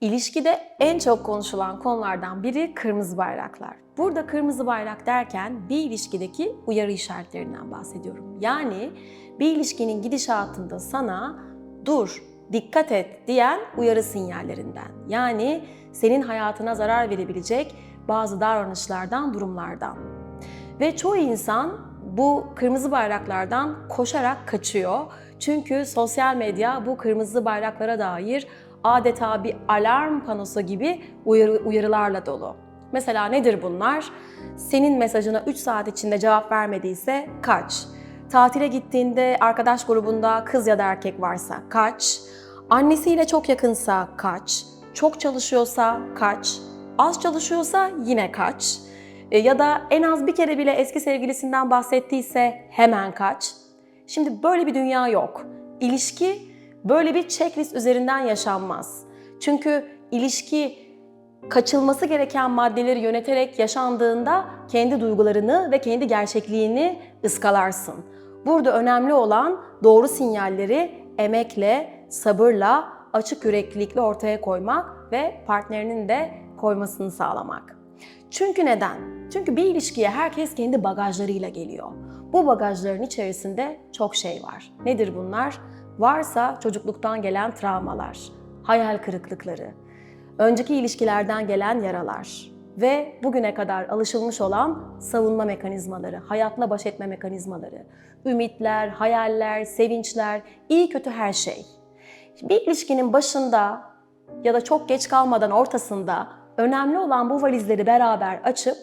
İlişkide en çok konuşulan konulardan biri kırmızı bayraklar. Burada kırmızı bayrak derken bir ilişkideki uyarı işaretlerinden bahsediyorum. Yani bir ilişkinin gidişatında sana dur, dikkat et diyen uyarı sinyallerinden. Yani senin hayatına zarar verebilecek bazı davranışlardan, durumlardan. Ve çoğu insan bu kırmızı bayraklardan koşarak kaçıyor. Çünkü sosyal medya bu kırmızı bayraklara dair adeta bir alarm panosu gibi uyarı, uyarılarla dolu. Mesela nedir bunlar? Senin mesajına 3 saat içinde cevap vermediyse kaç. Tatile gittiğinde arkadaş grubunda kız ya da erkek varsa kaç. Annesiyle çok yakınsa kaç. Çok çalışıyorsa kaç. Az çalışıyorsa yine kaç. E, ya da en az bir kere bile eski sevgilisinden bahsettiyse hemen kaç. Şimdi böyle bir dünya yok. İlişki böyle bir checklist üzerinden yaşanmaz. Çünkü ilişki kaçılması gereken maddeleri yöneterek yaşandığında kendi duygularını ve kendi gerçekliğini ıskalarsın. Burada önemli olan doğru sinyalleri emekle, sabırla, açık yüreklilikle ortaya koymak ve partnerinin de koymasını sağlamak. Çünkü neden? Çünkü bir ilişkiye herkes kendi bagajlarıyla geliyor. Bu bagajların içerisinde çok şey var. Nedir bunlar? Varsa çocukluktan gelen travmalar, hayal kırıklıkları, önceki ilişkilerden gelen yaralar ve bugüne kadar alışılmış olan savunma mekanizmaları, hayatla baş etme mekanizmaları, ümitler, hayaller, sevinçler, iyi kötü her şey. Bir ilişkinin başında ya da çok geç kalmadan ortasında önemli olan bu valizleri beraber açıp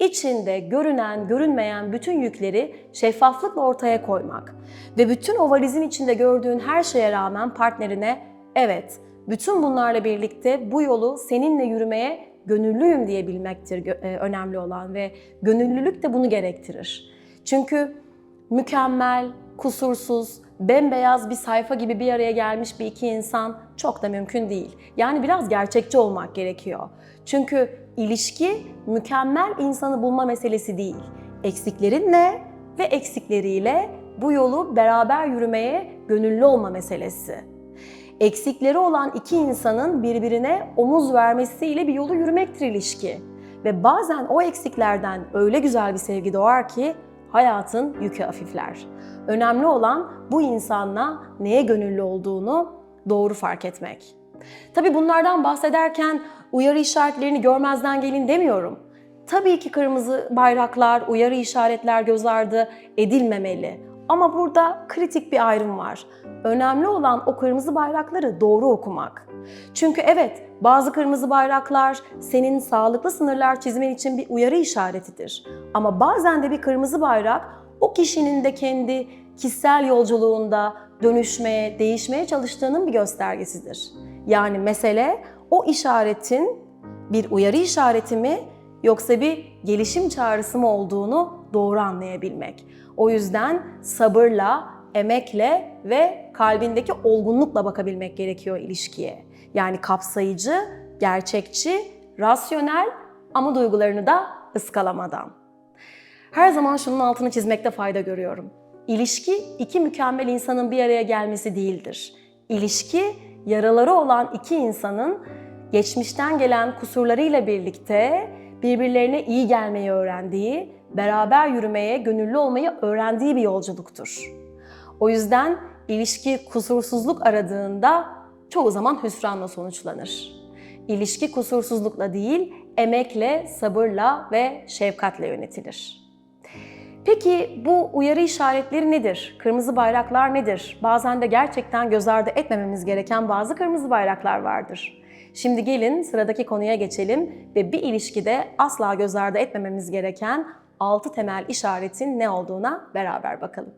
içinde görünen, görünmeyen bütün yükleri şeffaflıkla ortaya koymak ve bütün o valizin içinde gördüğün her şeye rağmen partnerine evet, bütün bunlarla birlikte bu yolu seninle yürümeye gönüllüyüm diyebilmektir e, önemli olan ve gönüllülük de bunu gerektirir. Çünkü mükemmel, kusursuz, bembeyaz bir sayfa gibi bir araya gelmiş bir iki insan çok da mümkün değil. Yani biraz gerçekçi olmak gerekiyor. Çünkü ilişki mükemmel insanı bulma meselesi değil. Eksiklerinle ve eksikleriyle bu yolu beraber yürümeye gönüllü olma meselesi. Eksikleri olan iki insanın birbirine omuz vermesiyle bir yolu yürümektir ilişki. Ve bazen o eksiklerden öyle güzel bir sevgi doğar ki hayatın yükü hafifler. Önemli olan bu insanla neye gönüllü olduğunu doğru fark etmek. Tabii bunlardan bahsederken uyarı işaretlerini görmezden gelin demiyorum. Tabii ki kırmızı bayraklar, uyarı işaretler göz ardı edilmemeli. Ama burada kritik bir ayrım var. Önemli olan o kırmızı bayrakları doğru okumak. Çünkü evet, bazı kırmızı bayraklar senin sağlıklı sınırlar çizmen için bir uyarı işaretidir. Ama bazen de bir kırmızı bayrak o kişinin de kendi kişisel yolculuğunda dönüşmeye, değişmeye çalıştığının bir göstergesidir. Yani mesele o işaretin bir uyarı işareti mi yoksa bir gelişim çağrısı mı olduğunu doğru anlayabilmek. O yüzden sabırla, emekle ve kalbindeki olgunlukla bakabilmek gerekiyor ilişkiye. Yani kapsayıcı, gerçekçi, rasyonel ama duygularını da ıskalamadan. Her zaman şunun altını çizmekte fayda görüyorum. İlişki iki mükemmel insanın bir araya gelmesi değildir. İlişki yaraları olan iki insanın geçmişten gelen kusurlarıyla birlikte birbirlerine iyi gelmeyi öğrendiği, beraber yürümeye, gönüllü olmayı öğrendiği bir yolculuktur. O yüzden ilişki kusursuzluk aradığında çoğu zaman hüsranla sonuçlanır. İlişki kusursuzlukla değil, emekle, sabırla ve şefkatle yönetilir. Peki bu uyarı işaretleri nedir? Kırmızı bayraklar nedir? Bazen de gerçekten göz ardı etmememiz gereken bazı kırmızı bayraklar vardır. Şimdi gelin sıradaki konuya geçelim ve bir ilişkide asla göz ardı etmememiz gereken 6 temel işaretin ne olduğuna beraber bakalım.